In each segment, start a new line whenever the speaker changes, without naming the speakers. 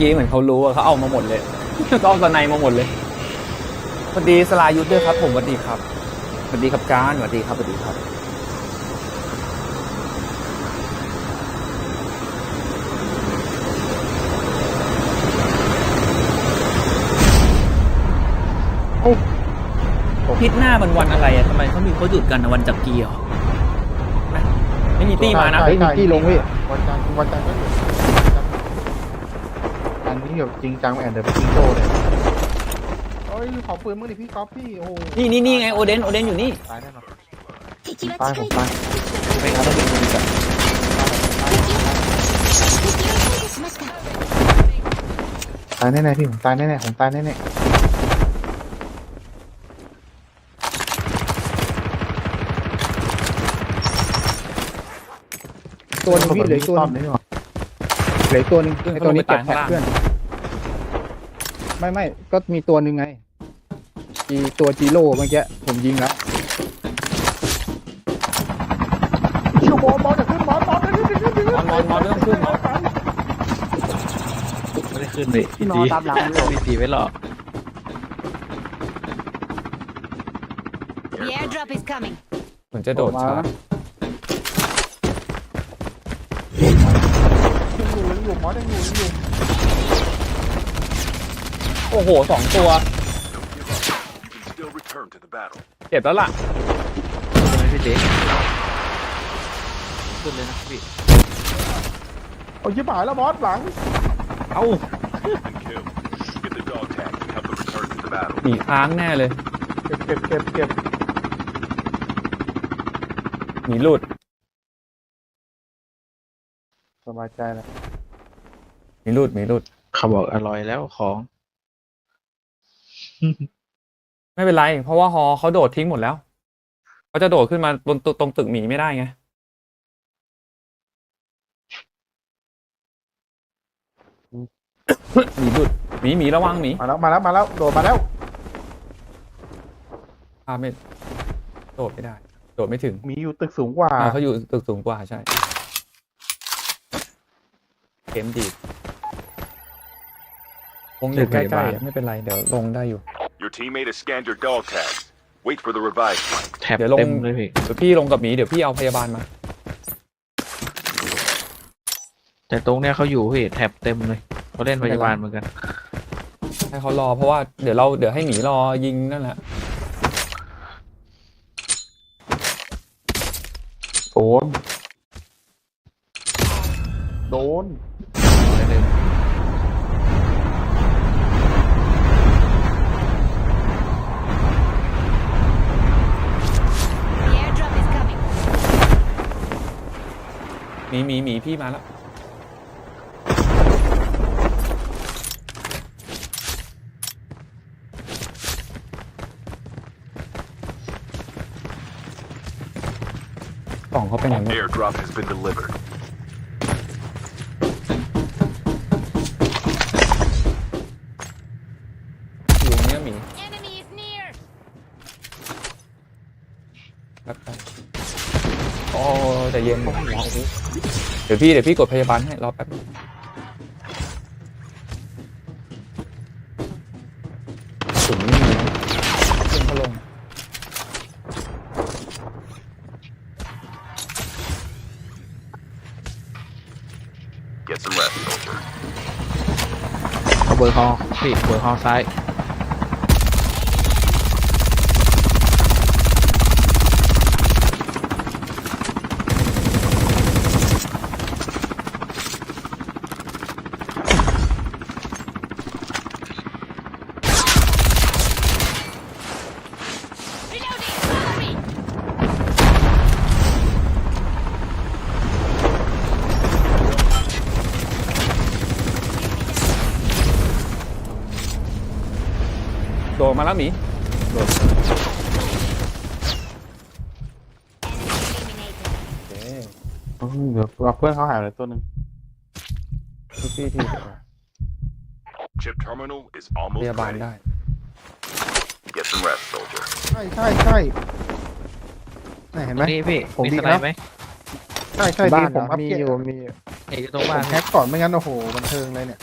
ตีเมื่อกี้เหมือนเขารู้อะเขาเอามาหมดเลยก็เอาสไนมาหมดเลยสวัสดีสลายุทธด้วยครับ ผมสวัสดีครับสวัสดีครับการสวัสดีครับสวัสดีครับพิษหน้ามันวันอะไรอะทำไมเขามีเขาหยุดกันนะวันจักรีเหรอนะไม่มีตี้มานะ
ใช่
เฮ้ยมีที่ลงพี่
วันจันทร์วันจันทร์ก็ อยู่อันนี้แบบจริงจังแอนเดอร์พิงโตเลยเอ้ยขอปืนมึงดิพี่ก๊อฟพี่โอ้โห
นี่นี่นี่ไงโอเดนโอเดนอยู่นี่
ตายแน่นอน
敵
ตา
はい近
ผม
い
ตาย
ไม่งั้นต้องเป็นคนจัด
敵を排除しました
ตายแน่ๆพี่ผมตายแน่ๆผมตายแน่ ๆ
ตัวหนึงพี่เหลืออกตัวห
ต้อ
นึ
ม
ง
นี่หว่า
เหลืออกตัวหนึง
เพื่อน
ไอ้
เขา
ตัว
ลง
นี้
ไป
เก็บ
ตาย
แท็
ข้างล่าง
กเพื่อน ไม่ไม่ก็มีตัวหนึ่งไงอีตัวจีโร่เมื่อกี้ผมยิงแล้ว
ชิวบอลบอลจะขึ้นบอลบอลจะขึ้นจะขึ้นจะขึ้น
มอนมอนมอนเริ่มขึ้นมอน
ไม่ได้ขึ้นเลยพี่นอนตามหลังพี่ตีไว้หรอก
The airdrop is coming
เหมือนจะโดดชาร์จ
ยังอยู่ยังอยู่บอลยังอยู่ยังอยู่
โอ้โหสองตัว
still return to the battle.
เจ็บแล้วล่ะ
ใช่ไหมพี่เจ๊ขึ้นเลยนะพี่
โอ้ยชิบหายแล้วบอสหลัง
เอ้า
Been killed. Get the dog tag and help them return to the battle.
หนีค้างแน่เลย
เก็บเก็บเก็บเก็บ
หนีหลุด
สบายใจแล้ว
หนีหลุดหนีหลุด
เขาบอกอร่อยแล้วของ
ไม่เป็นไร เพราะว่าฮอเขาโดดทิ้งหมดแล้วเขาจะโดดขึ้นมาบนตตรงตึกหมีไม่ได้ไงหนีหลุดหมีหมีระวังหมี
มาแล้วมาแล้วมาแล้วโดดมาแล้ว
พาไม่โดดไม่ได้ โดดไม่ถึง
มีอยู่ตึกสูงกว่า
อ่าเขาอยู่ตึกสูงกว่าใช่เกมดีดวงอยู่ใกล้ๆอะไม่เป็นไรเดี๋ยวลงได้อยู่
Your teammate has scanned your dog tags. Wait for the revived flight.
แท็บ
เดี๋ยวลง
เต็มเลยพี่
เดี๋ยวพี่ลงกับหมีเดี๋ยวพี่เอาพยาบาลมา
แต่ตรงเนี้ยเขาอยู่พี่แท็บเต็มเลยเขาเล่นพยาบาลเหมือนกัน
ให้เขารอเพราะว่าเดี๋ยวเราเดี๋ยวให้หมีรอยิงนั่นแหละ
โดน โดน
The airdrop is coming
หมีหมีหมีพี่มาแล้ว กล่องเขาเป็นอย่างนี้
Airdrop has been delivered.
อยู่ตรงเนี้ยหมี
Enemy is near
แป๊บๆ โอ้ใจเย็นเดี๋ยวพี่เดี๋ยวพี่กดพยาบาลให้รอแป๊บถึงไม่มีขึ้นเขาลง
เขาเบอร์ฮอพี่เบอร์ฮอซ้าย
มาแล้วหมี
Enemy eliminated
โอเค
เดี๋ยวเอาเพื่อนเขาหายเลยตัวหนึ่ง
พี่พี่ที่
Chip terminal is
พ
almost
ยาบาล
ready.
ได้
Get some rest, soldier.
ใช่ใช่ใช่นี่เห็นไหม
นี่พี่
ผม
มี
ดี
ส
ค
ไน
รับ
ด์ไหม
ใช่ใช่
บ้า
ดี
น
ผมอัพ
มี
เกรด
อยู่มีอยู่
เอกตรง
ผ
บ้าน
มแฮกก่อนไม่งั้นโอ้โหบันเทิงเลยเนี่ย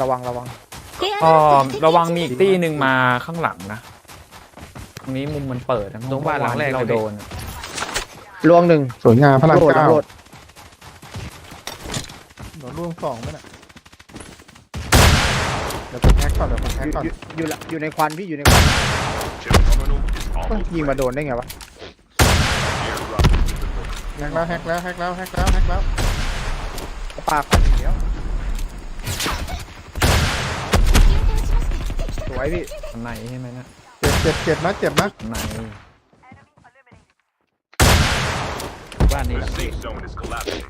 ระวังระวัง
เอ่อระวังมีอีกตี้หนึ่งมาข้างหลังนะ ตรงนี้มุมมันเปิดนะ
ตรงบ้านหลังแรก
เรา
เลย
โด
พี่
น
ลวงหนึ่ง
สวยงามพลัง
โดด
เก้า
โดด
เดี๋ยวร่วงสองไหมน่ะเดี๋ยวผมแฮกก่อนเดี๋ยวผมแฮก
อยู่
ก่อน
อยู่อยู่ละอยู่ในควันพี่อยู่ในควัน
Chip terminal is
เอ้ย
almost
ยิงมา
ready.
โดนได้ไงวะ
Airdrop is in the way.
แฮกแล้วแฮกแล้วแฮกแล้วแฮกแล้วแฮกแล้ว
ปลาควัน วสวยพี่
ข้างในใช่ไหมนะ
เจ็บเจ็บเจ็บนะเจ็บนะ
ข้างใน
บ้านนี้
The safe zone is collapsing.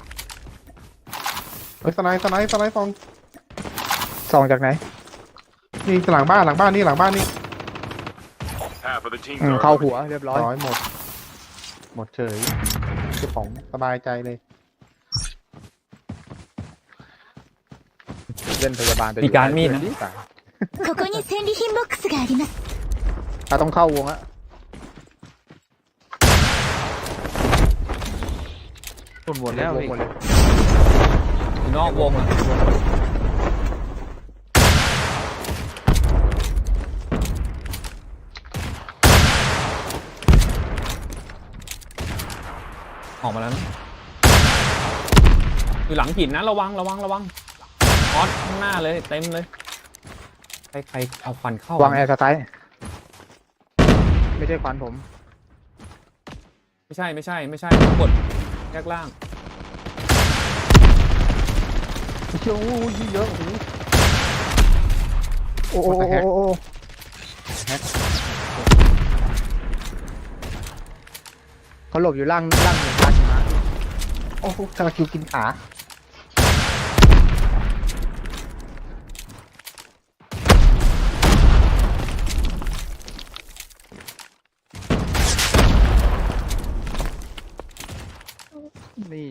เฮ้ยสไนด์สไนด์สไนด์สอง
ส่องจากไหน
นี่หลังบ้านหลังบ้านนี่หลังบ้านนี่
Half of the teams
อืม
are
เข้า
eliminated.
หัวเรียบร้อย
ร้อยหมด หมดเฉยเจ้าของสบายใจเลย
เล่นพยาบาลไป
มีการมีดนะ
ここに戦利品ボックスがあります
ถ้าต้องเข้าวงอะ
ตุนหมดแล้ว
วง
พี่
หมดเลย
อยู่นอกวงอ่ะออกมาแล้วนะอยู่หลังหินนะระวังระวังระวังออสข้างหน้าเลยเต็มเลย ใครใครเอาควันเข้าวา
งแอร์สไตล์ไม่ใช่ควันผม
ไม่ใช่ไม่ใช่ไม่ใช่กดแยกล่าง
เชี่ยวยี่เยอะโอ้โห
โอ้โอ้โอ้โอ้โอ้
แฮก
เขาหลบอยู่ล่างล่างหนึ่งล่างหิมะ
โอ้โหกระคิวกินขา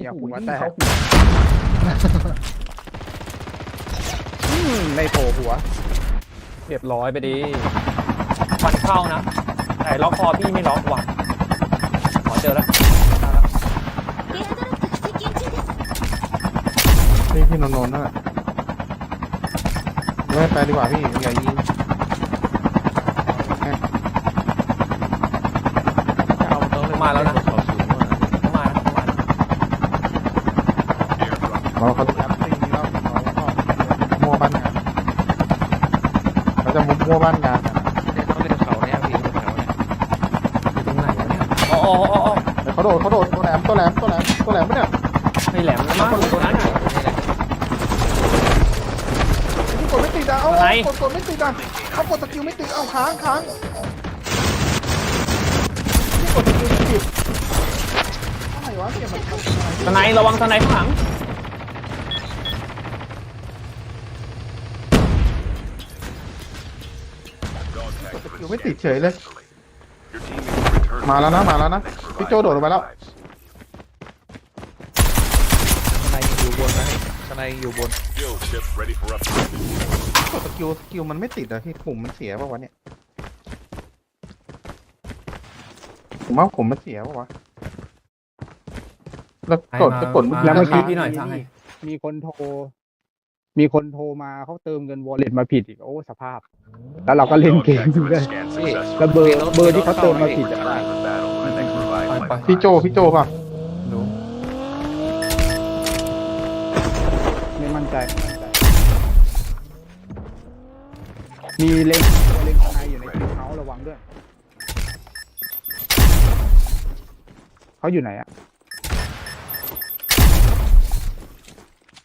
เนี่ยหัวแตกในโผล่หัว
เรียบร้อยไปดีฟันเข้านะแต่ล็อกคอพี่ไม่ล็อกว่ะขอเจอแล้ว
นี่พี่นนนั่นแหละไไปดีกว่าพี่อย่ายิง
เอาตัว
มาแล้วนะ
จะมุมั่วบ้านงานอะ
เนี่ยเขาเล่นเขาเนี่ยพี่แถวเนี่ย
อยู่ตรงไหนวะเนี่ยอ๋ออ๋ออ๋ออ๋อ
เดี๋ยวเขาโดดเขาโดดตัวแหลมตัวแหลมตัวแหลมตัวแหลมปะเนี่ย
ไม่แหลมนะมั้งตัวนั้นอะ
พี่กดไม่ติดอะเอา
อะไร
กดกดไม่ติดอะเขากดสกิลไม่ติดเอาค้างค้างพี่กดสกิลไม่ติดอะไรวะเนี่ยมันทำอะไร
สไนด์ระวังสไนด์ข้างหลัง
ไม่
scanned
ติดเฉยเลย
successfully. Your team is returning
มาแล้วนะมาแล้วนะ
Thanks for
พี่โจโดดลงไปแล้ว
lives.
สไนด์อยู่บนนะพี่สไนด์อยู่บน
Skill chip ready for upgrade.
กดสกิลสกิลมันไม่ติดอะพี่ปุ่มมันเสียป่าวะเนี่ยผมว่าผมมันเสียป่าวะแล้วกด
ให้มา
จะกด
มา
แล้วเมื่อกี้
พี่หน่อยใช่
มีคนโทร มีคนโทรมาเขาเติมเงินวอลเล็ตมาผิดอีกโอ้สภาพ แล้วเราก็เล่น
Dog
เกม
tags
อยู่
have
ด้วย
been scanned successfully.
แล้วเบอร์เบอร์ที่เขาเติมมาผิดอะ
Return to the battle when they provide
ไป
life
ไป
พี่โจพี่โจป่ะ
ดู
ไม่มั่นใจไม่มั่นใจ มีเล็งตัวเล็งข้างในอยู่ในคิวเฮาส์ระวังด้วย เขาอยู่ไหนอะ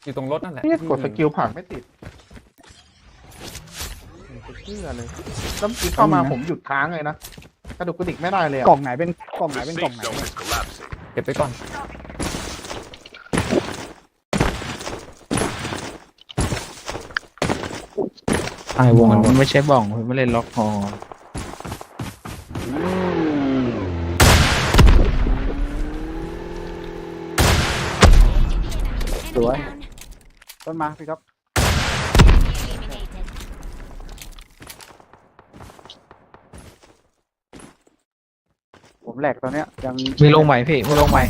อยู่ตรงรถนั่นแหละ
เนี่ยกดสกิลผักไม่ติดเชื่อเลยแล้วเมื่อกี้เข้ามาผมหยุดค้างเลยนะกระดุกกระดิกไม่ได้เลยอะ
กล่องไหนเป็นกล่องไหน
The
เป็นกล่อง
safe
ไหน
zone is collapsing.
เก็บไปก่อนตายวงกันหม
มั
ด
นไม่ใช่บ้องมันไม่เล่นล็อกคอ
สวย
Enemy down.
ต้นมาพี่ครับ
Eliminated.
ผมแหลกตอนเนี้ยยัง
มีลงใหม่พี่มีลงให
ม่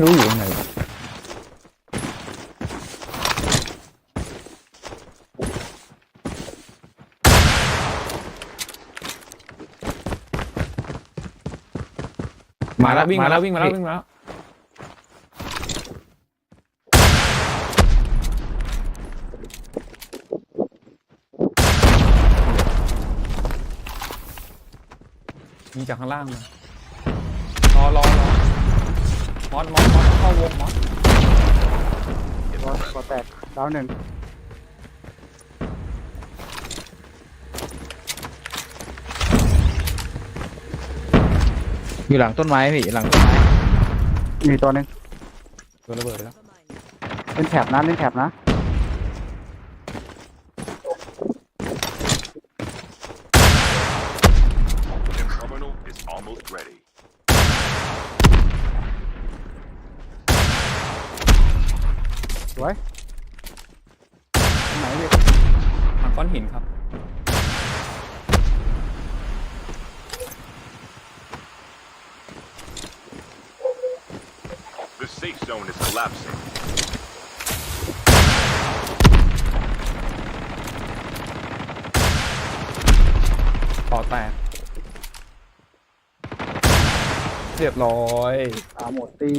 รู้อยู่ตรงไหน
มาแล้ววิ่งมาแล้ววิ่งมาแล้ววิ่งมาแล้วยิงจากข้างล่างมารอรอรอ มอสมอสมอสเข้าวงมอส
รอรอแตกดาวหนึ่ง
อยู่หลังต้นไม้พี่หลังต้นไม้
มีตัวหนึ่ง
โดนระเบิดไปแล้ว
เล่นแถบนะเล่นแถบนะ
The terminal is almost ready.
สวยตรงไหนพี่
ทางก้อนหินครับ
The safe zone is collapsing.
ต่อแตกเรียบร้อย
ตามหมดตี